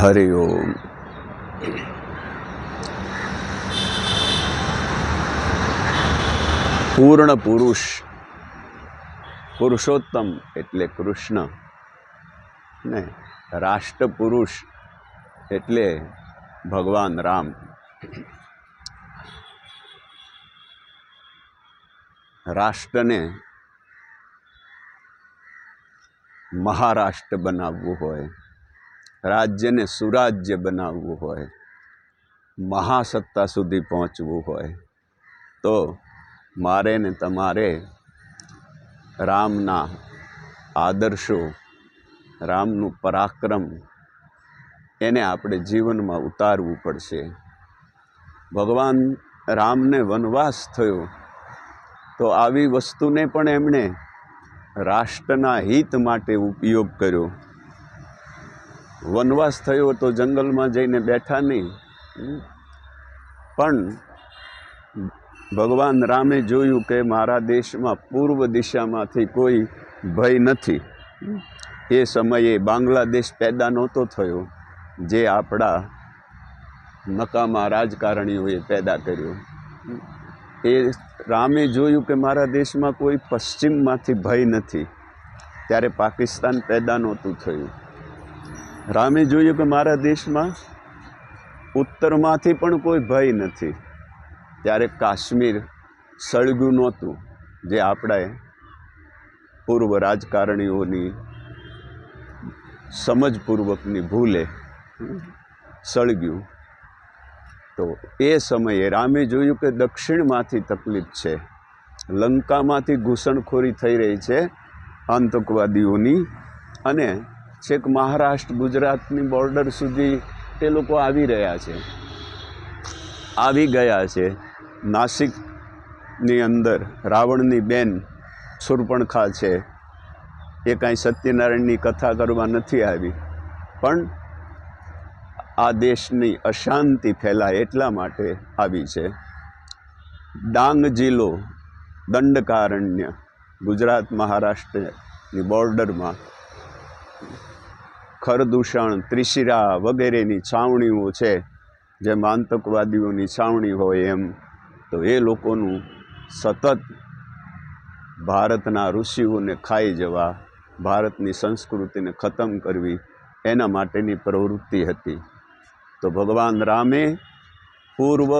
હરિ ઓમ પૂર્ણ પુરુષ પુરુષોત્તમ એટલે કૃષ્ણ ને રાષ્ટ્ર પુરુષ એટલે ભગવાન રામ. રાષ્ટ્રને મહારાષ્ટ્ર બનાવવું હોય. રાજ્યને સુરાજ્ય બનાવવું હોય, મહાસત્તા સુધી પહોંચવું હોય, તો મારે ને તમારે રામના આદર્શો, રામનું પરાક્રમ એને આપણે જીવનમાં ઉતારવું પડશે. ભગવાન રામને વનવાસ થયો, તો આવી વસ્તુને પણ એમણે રાષ્ટ્રના હિત માટે ઉપયોગ કર્યો. વનવાસ થયો તો જંગલમાં જઈને બેઠા નહીં. પણ ભગવાન રામે જોયું કે મારા દેશમાં પૂર્વ દિશામાંથી કોઈ ભય નથી. એ સમયે બાંગ્લાદેશ પેદા નહોતો થયો, જે આપણા નકામા રાજકારણીઓએ પેદા કર્યો. એ રામે જોયું કે મારા દેશમાં કોઈ પશ્ચિમમાંથી ભય નથી. ત્યારે પાકિસ્તાન પેદા નહોતું થયું. રામે જોયું કે મારા દેશમાં ઉત્તરમાંથી પણ કોઈ ભય નથી. ત્યારે કાશ્મીર સળગ્યું નહોતું. જે આપણે પૂર્વ રાજકારણીઓની સમજપૂર્વકની ભૂલે સળગ્યું. તો એ સમયે રામે જોયું કે દક્ષિણમાંથી તકલીફ છે. લંકામાંથી ઘૂસણખોરી થઈ રહી છે આતંકવાદીઓની અને છેક મહારાષ્ટ્ર, ગુજરાતની બોર્ડર સુધી તે લોકો આવી રહ્યા છે. આવી ગયા છે. નાસિકની અંદર રાવણની બેન સુરપણખા છે. એ કાંઈ સત્યનારાયણની કથા કરવા નથી આવી. પણ આ દેશની અશાંતિ ફેલાય એટલા માટે આવી છે. ડાંગ જિલ્લો દંડકારણ્ય ગુજરાત મહારાષ્ટ્રની બોર્ડરમાં ખરદૂષણ, ત્રિશિરા વગેરેની છાવણીઓ છે જેમ આતંકવાદીઓની છાવણી હોય એમ. તો એ લોકોનું સતત ભારતના ઋષિઓને ખાઈ જવા, ભારતની સંસ્કૃતિને ખતમ કરવી, એના માટેની પ્રવૃત્તિ હતી. તો ભગવાન રામે પૂર્વ,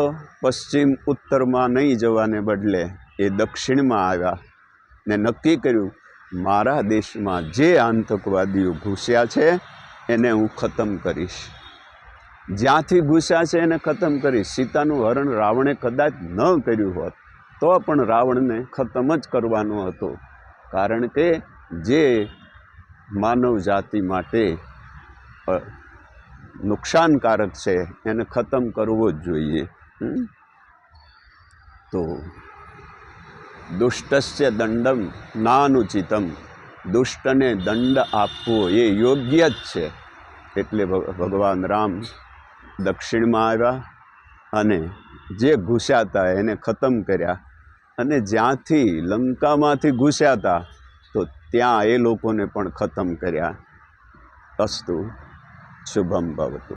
પશ્ચિમ, ઉત્તરમાં નહીં જવાને બદલે એ દક્ષિણમાં આવ્યા ને નક્કી કર્યું મારા દેશમાં જે આતંકવાદીઓ ઘૂસ્યા છે, એને હું ખતમ કરીશ. જ્યાંથી ઘૂસ્યા છે, એને ખતમ કરીશ. સીતાનું હરણ રાવણે કદાચ ન કર્યું હોત, તો પણ રાવણને ખતમ જ કરવાનો હતો. કારણ કે જે માનવ જાતિ માટે નુકસાનકારક છે, એને ખતમ કરવો જ જોઈએ? તો દુષ્ટસ્ય દંડમ નાનુચિતમ. દુષ્ટને દંડ આપવો એ યોગ્ય જ છે. એટલે ભગ- ભગવાન રામ દક્ષિણમાં આવ્યા અને જે ઘૂસ્યા હતા એને ખતમ કર્યા અને જ્યાંથી લંકામાંથી ઘૂસ્યા હતા તો ત્યાં એ લોકોને પણ ખતમ કર્યા. અસ્તુ શુભમ ભવતુ.